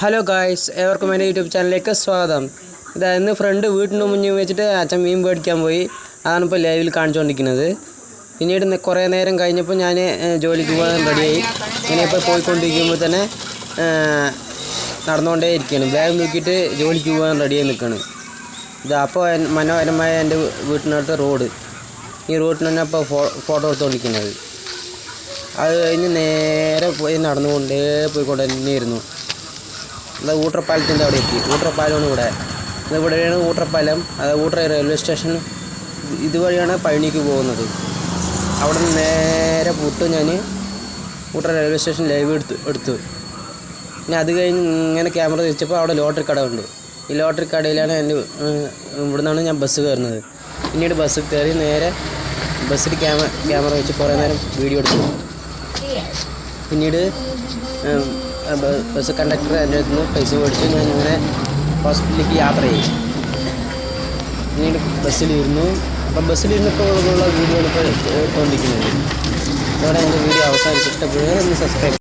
Hello guys ഏവർക്കും എന്റെ YouTube ചാനലിലേക്ക് സ്വാഗതം. ഇതാ ഇന്ന് ഫ്രണ്ട് വീട്ടിന് മുന്നിൽ വെച്ചിട്ട് അച്ഛൻ മീൻ മേടിക്കാൻ പോയി. അതാണ് ഇപ്പോൾ ലൈവിൽ കാണിച്ചുകൊണ്ടിരിക്കുന്നത് പിന്നീട് കുറേ നേരം കഴിഞ്ഞപ്പോൾ ഞാൻ ജോലിക്ക് പോകാൻ റെഡിയായി. ഇങ്ങനെ ഇപ്പോൾ പോയിക്കൊണ്ടിരിക്കുമ്പോൾ തന്നെ നടന്നുകൊണ്ടേ ഇരിക്കുകയാണ് ബാഗ് നോക്കിയിട്ട് ജോലിക്ക് പോകാൻ റെഡിയായി നിൽക്കുകയാണ് ഇതാ അപ്പോൾ മനോഹരമായ എന്റെ വീട്ടിനടുത്ത് റോഡ് ഈ റോഡിന് തന്നെ ഇപ്പോൾ ഫോട്ടോ എടുത്തുകൊണ്ടിരിക്കുന്നത് അത് കഴിഞ്ഞ് നേരെ പോയി നടന്നുകൊണ്ടേ പോയിക്കൊണ്ട് തന്നെയായിരുന്നു ഇത് ഊട്ടറപ്പാലത്തിന്റെ അവിടെ എത്തി. ഊട്ടറപ്പാലമാണ് ഇവിടെ. ഇവിടെയാണ് ഊട്ടറപ്പാലം അത് ഊട്ടറ റെയിൽവേ സ്റ്റേഷൻ ഇതുവഴിയാണ് പഴനിക്ക് പോകുന്നത്. അവിടെ നിന്ന് നേരെ പൂട്ട് ഞാൻ ഊട്ടറ റെയിൽവേ സ്റ്റേഷൻ ലൈവ് എടുത്തു എടുത്തു. പിന്നെ അത് കഴിഞ്ഞ് ഇങ്ങനെ ക്യാമറ തിരിച്ചപ്പോൾ അവിടെ ലോട്ടറി കട ഉണ്ട് ഈ ലോട്ടറി കടയിലാണ് എന്റെ ഇവിടെ നിന്നാണ് ഞാൻ ബസ് കയറുന്നത്. പിന്നീട് ബസ് കയറി നേരെ ബസ്സിൽ ക്യാമറ ക്യാമറ വെച്ച് കുറേ നേരം വീഡിയോ എടുത്തു. പിന്നീട് ബസ് കണ്ടക്ടർ എന്റെ അടുത്ത് നിന്ന് പൈസ മേടിച്ചു ഞാൻ ഇങ്ങനെ ഹോസ്പിറ്റലിലേക്ക് യാത്ര ചെയ്തു. പിന്നീട് ബസ്സിലിരുന്നു. അപ്പം ബസ്സിലിരുന്നപ്പോൾ ഉള്ള വീഡിയോ ഇപ്പോൾ എടുത്തുകൊണ്ടിരിക്കുന്നത് അതോടെ എന്റെ വീഡിയോ അവസാനിച്ച്. ഇഷ്ടപ്പെടുക ഒന്ന് സബ്സ്ക്രൈബ്